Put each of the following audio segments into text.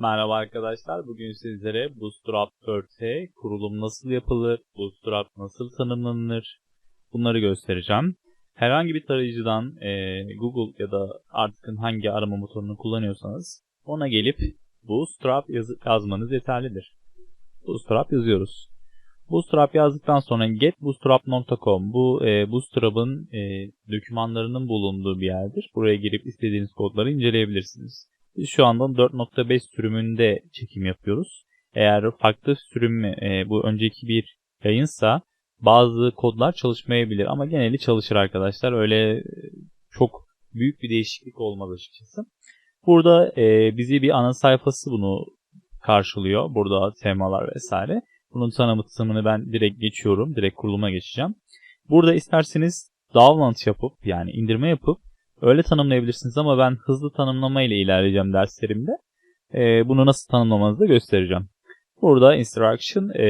Merhaba arkadaşlar. Bugün sizlere Bootstrap 4'e kurulum nasıl yapılır, Bootstrap nasıl tanımlanır bunları göstereceğim. Herhangi bir tarayıcıdan e, Google ya da artık hangi arama motorunu kullanıyorsanız ona gelip Bootstrap yazı, yazmanız yeterlidir. Bootstrap yazıyoruz. Bootstrap yazdıktan sonra getbootstrap.com bu e, Bootstrap'ın e, dokümanlarının bulunduğu bir yerdir. Buraya girip istediğiniz kodları inceleyebilirsiniz. Şu anda 4.5 sürümünde çekim yapıyoruz. Eğer farklı sürüm e, bu önceki bir yayınsa bazı kodlar çalışmayabilir ama geneli çalışır arkadaşlar. Öyle çok büyük bir değişiklik olmaz açıkçası. Burada e, bizi bir ana sayfası bunu karşılıyor. Burada temalar vesaire. Bunun tanıtımını ben direkt geçiyorum. Direkt kuruluma geçeceğim. Burada isterseniz download yapıp yani indirme yapıp öyle tanımlayabilirsiniz ama ben hızlı tanımlama ile ilerleyeceğim derslerimde. E, bunu nasıl tanımlamanızı da göstereceğim. Burada instruction e,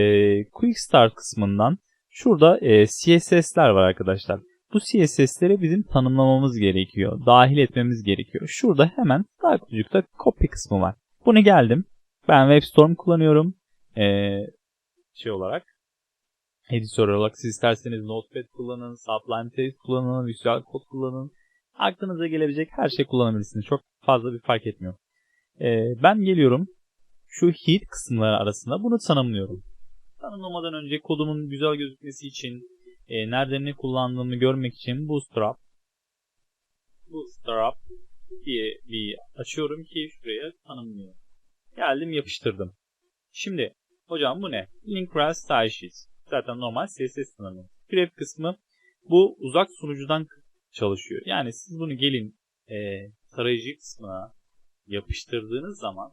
quick start kısmından şurada e, CSS'ler var arkadaşlar. Bu CSS'leri bizim tanımlamamız gerekiyor. Dahil etmemiz gerekiyor. Şurada hemen sağ kutucukta copy kısmı var. Bunu geldim. Ben WebStorm kullanıyorum. Ee, şey olarak editör olarak siz isterseniz Notepad kullanın, Sublime Text kullanın, Visual Code kullanın. Aklınıza gelebilecek her şey kullanabilirsiniz. Çok fazla bir fark etmiyor. Ee, ben geliyorum. Şu heat kısımları arasında bunu tanımlıyorum. Tanımlamadan önce kodumun güzel gözükmesi için e, nerede ne kullandığımı görmek için Bootstrap Bootstrap diye bir açıyorum ki şuraya tanımlıyorum. Geldim yapıştırdım. Şimdi hocam bu ne? Link Rel Style Sheet. Zaten normal CSS tanımı. Grep kısmı bu uzak sunucudan çalışıyor. Yani siz bunu gelin e, tarayıcı kısmına yapıştırdığınız zaman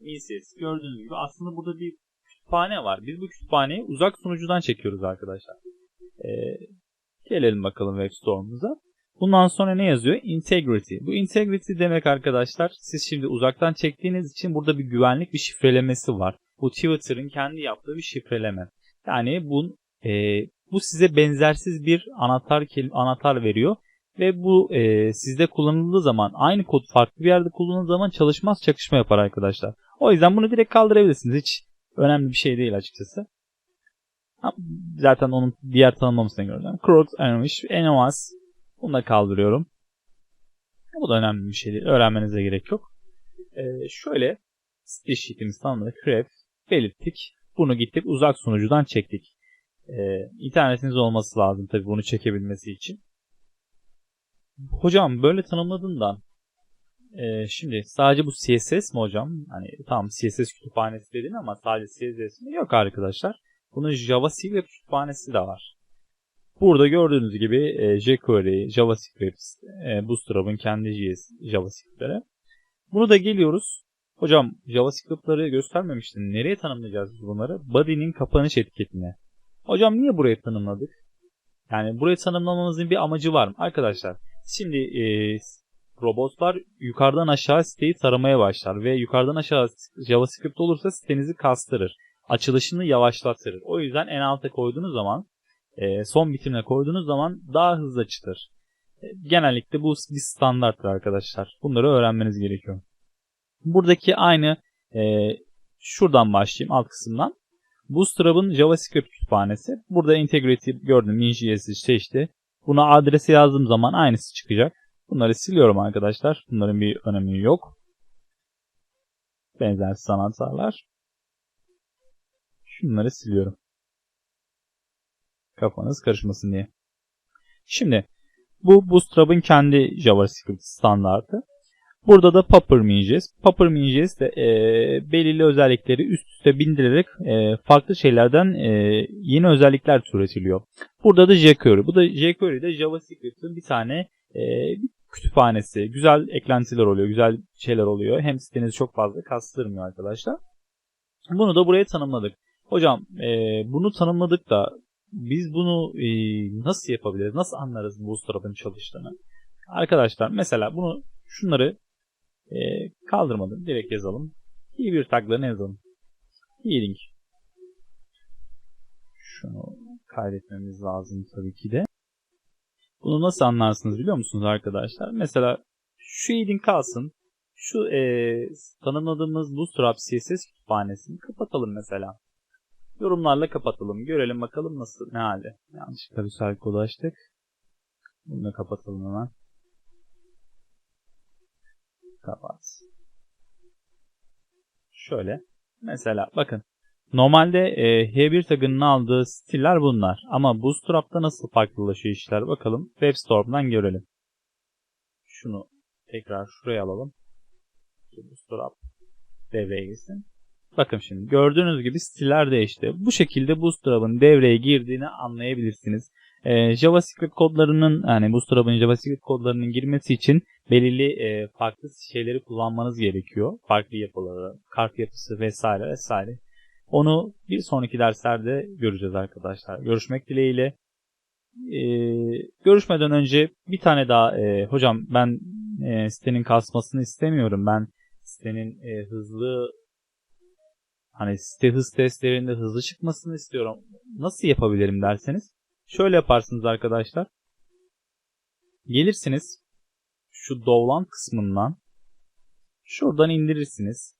ECS gördüğünüz gibi aslında burada bir kütüphane var. Biz bu kütüphaneyi uzak sunucudan çekiyoruz arkadaşlar. E, gelelim bakalım WebStorm'umuza. Bundan sonra ne yazıyor? Integrity. Bu integrity demek arkadaşlar siz şimdi uzaktan çektiğiniz için burada bir güvenlik bir şifrelemesi var. Bu Twitter'ın kendi yaptığı bir şifreleme. Yani bu e, bu size benzersiz bir anahtar anahtar veriyor ve bu e, sizde kullanıldığı zaman aynı kod farklı bir yerde kullanıldığı zaman çalışmaz çakışma yapar arkadaşlar. O yüzden bunu direkt kaldırabilirsiniz. Hiç önemli bir şey değil açıkçası. Zaten onun diğer tanımlamasına göre. Crowd Anonymous, Anonymous bunu da kaldırıyorum. Bu da önemli bir şey değil. Öğrenmenize gerek yok. Ee, şöyle site sheet'imizi tanımladık. Grep belirttik. Bunu gittik uzak sunucudan çektik. Ee, internetiniz olması lazım tabii bunu çekebilmesi için. Hocam böyle tanımladığından e, şimdi sadece bu CSS mi hocam? Hani tamam CSS kütüphanesi dedin ama sadece CSS mi? Yok arkadaşlar. Bunun JavaScript kütüphanesi de var. Burada gördüğünüz gibi e, jQuery, JavaScript, e, Bootstrap'ın kendi JS, JavaScript'lere. Bunu da geliyoruz. Hocam JavaScript'ları göstermemiştin. Nereye tanımlayacağız bunları? Body'nin kapanış etiketine. Hocam niye buraya tanımladık? Yani buraya tanımlamamızın bir amacı var mı? Arkadaşlar şimdi e, robotlar yukarıdan aşağı siteyi taramaya başlar ve yukarıdan aşağı JavaScript olursa sitenizi kastırır. Açılışını yavaşlatır. O yüzden en alta koyduğunuz zaman e, son bitimine koyduğunuz zaman daha hızlı açılır. E, genellikle bu bir standarttır arkadaşlar. Bunları öğrenmeniz gerekiyor. Buradaki aynı e, şuradan başlayayım alt kısımdan. Bootstrap'ın JavaScript kütüphanesi. Burada integrity gördüm. Min.js'i seçti. Buna adresi yazdığım zaman aynısı çıkacak. Bunları siliyorum arkadaşlar. Bunların bir önemi yok. Benzersiz anahtarlar. Şunları siliyorum. Kafanız karışmasın diye. Şimdi bu Bootstrap'ın kendi JavaScript standartı. Burada da Pupper.js. Pupper.js de e, belirli özellikleri üst üste bindirerek e, farklı şeylerden e, yeni özellikler türetiliyor. Burada da jQuery. Bu da jQuery de JavaScript'in bir tane e, kütüphanesi. Güzel eklentiler oluyor, güzel şeyler oluyor. Hem sitenizi çok fazla kastırmıyor arkadaşlar. Bunu da buraya tanımladık. Hocam e, bunu tanımladık da biz bunu e, nasıl yapabiliriz? Nasıl anlarız Bootstrap'ın çalıştığını? Arkadaşlar mesela bunu şunları e, kaldırmadım. Direkt yazalım. bir taglarını yazalım. Healing. Şunu kaydetmemiz lazım tabii ki de. Bunu nasıl anlarsınız biliyor musunuz arkadaşlar? Mesela şu healing kalsın. Şu e, tanımladığımız Bootstrap CSS kütüphanesini kapatalım mesela. Yorumlarla kapatalım. Görelim bakalım nasıl ne halde. Yanlışlıkla bir sayfa açtık. Bunu da kapatalım hemen. Kapat. Şöyle. Mesela bakın. Normalde e, H1 tagının aldığı stiller bunlar. Ama Bootstrap'ta nasıl farklılaşıyor işler bakalım. Web Store'dan görelim. Şunu tekrar şuraya alalım. Bootstrap devreye girsin. Bakın şimdi gördüğünüz gibi stiller değişti. Bu şekilde Bootstrap'ın devreye girdiğini anlayabilirsiniz. Ee, JavaScript kodlarının yani Bootstrap'ın JavaScript kodlarının girmesi için belirli e, farklı şeyleri kullanmanız gerekiyor. Farklı yapıları, kart yapısı vesaire vesaire. Onu bir sonraki derslerde göreceğiz arkadaşlar. Görüşmek dileğiyle. Ee, görüşmeden önce bir tane daha e, hocam ben e, sitenin kasmasını istemiyorum. Ben sitenin e, hızlı hani site hız testlerinde hızlı çıkmasını istiyorum. Nasıl yapabilirim derseniz şöyle yaparsınız arkadaşlar. Gelirsiniz şu download kısmından şuradan indirirsiniz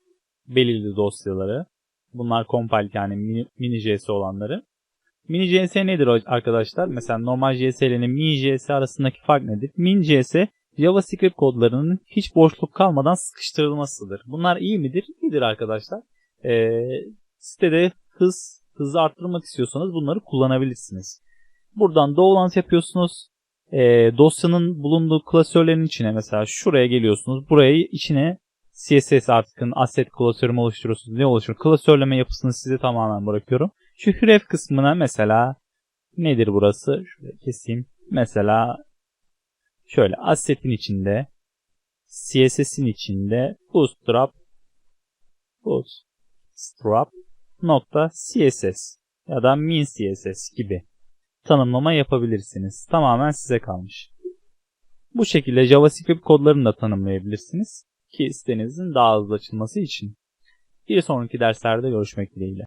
belirli dosyaları. Bunlar compile yani mini, mini JS olanları. Mini JS nedir arkadaşlar? Mesela normal JS ile mini JS arasındaki fark nedir? Mini JS JavaScript kodlarının hiç boşluk kalmadan sıkıştırılmasıdır. Bunlar iyi midir? İyidir arkadaşlar. Ee, sitede hız hızı arttırmak istiyorsanız bunları kullanabilirsiniz. Buradan download yapıyorsunuz. Ee, dosyanın bulunduğu klasörlerin içine mesela şuraya geliyorsunuz. Burayı içine CSS artıkın asset klasörümü oluşturuyorsunuz. Ne oluşturur? Klasörleme yapısını size tamamen bırakıyorum. Şu href kısmına mesela nedir burası? Şöyle keseyim. Mesela şöyle asset'in içinde CSS'in içinde bootstrap bootstrap nokta CSS ya da min CSS gibi tanımlama yapabilirsiniz. Tamamen size kalmış. Bu şekilde JavaScript kodlarını da tanımlayabilirsiniz ki sitenizin daha hızlı açılması için. Bir sonraki derslerde görüşmek dileğiyle.